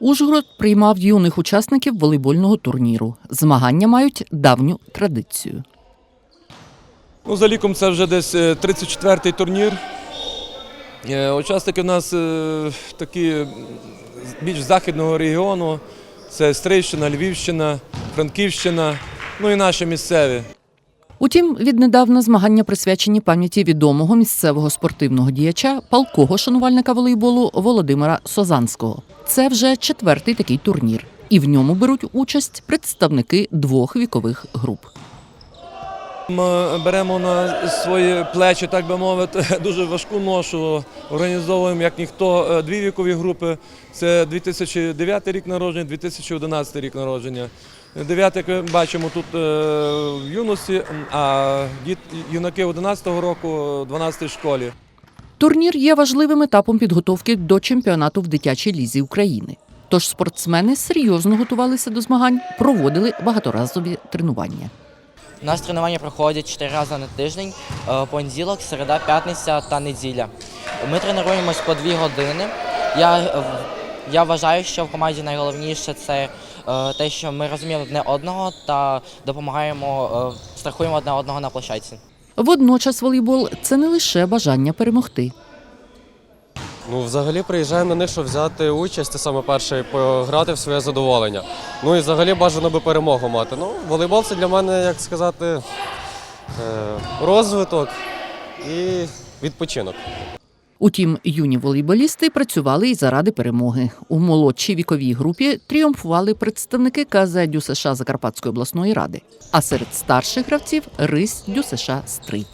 Ужгород приймав юних учасників волейбольного турніру. Змагання мають давню традицію. Ну, за ліком це вже десь е, 34-й турнір. Е, Учасники в нас е, такі більш західного регіону. Це Стрийщина, Львівщина, Франківщина, ну і наші місцеві. Утім, віднедавна змагання присвячені пам'яті відомого місцевого спортивного діяча, палкого шанувальника волейболу Володимира Созанського. Це вже четвертий такий турнір, і в ньому беруть участь представники двох вікових груп. Ми беремо на свої плечі, так би мовити, дуже важку ношу. Організовуємо як ніхто е, дві вікові групи. Це 2009 рік народження, 2011 рік народження. Дев'яте, як ми бачимо, тут е, в юності, а юнаки 11-го року, 12-й школі. Турнір є важливим етапом підготовки до чемпіонату в дитячій лізі України. Тож спортсмени серйозно готувалися до змагань, проводили багаторазові тренування. У нас тренування проходять 4 рази на тиждень: е, понеділок, середа, п'ятниця та неділя. Ми тренуємось по 2 години. Я, е, я вважаю, що в команді найголовніше це е, те, що ми розуміємо одне одного та допомагаємо, страхуємо одне одного на площадці. Водночас волейбол це не лише бажання перемогти. Ну, взагалі приїжджаємо на них, щоб взяти участь, саме перше, пограти в своє задоволення. Ну і взагалі бажано би перемогу мати. Ну, волейбол це для мене, як сказати, е, розвиток і відпочинок. Утім, юні волейболісти працювали і заради перемоги. У молодшій віковій групі тріумфували представники КЗ ДЮСШ Закарпатської обласної ради. А серед старших гравців Рись ДЮСШ Стрий.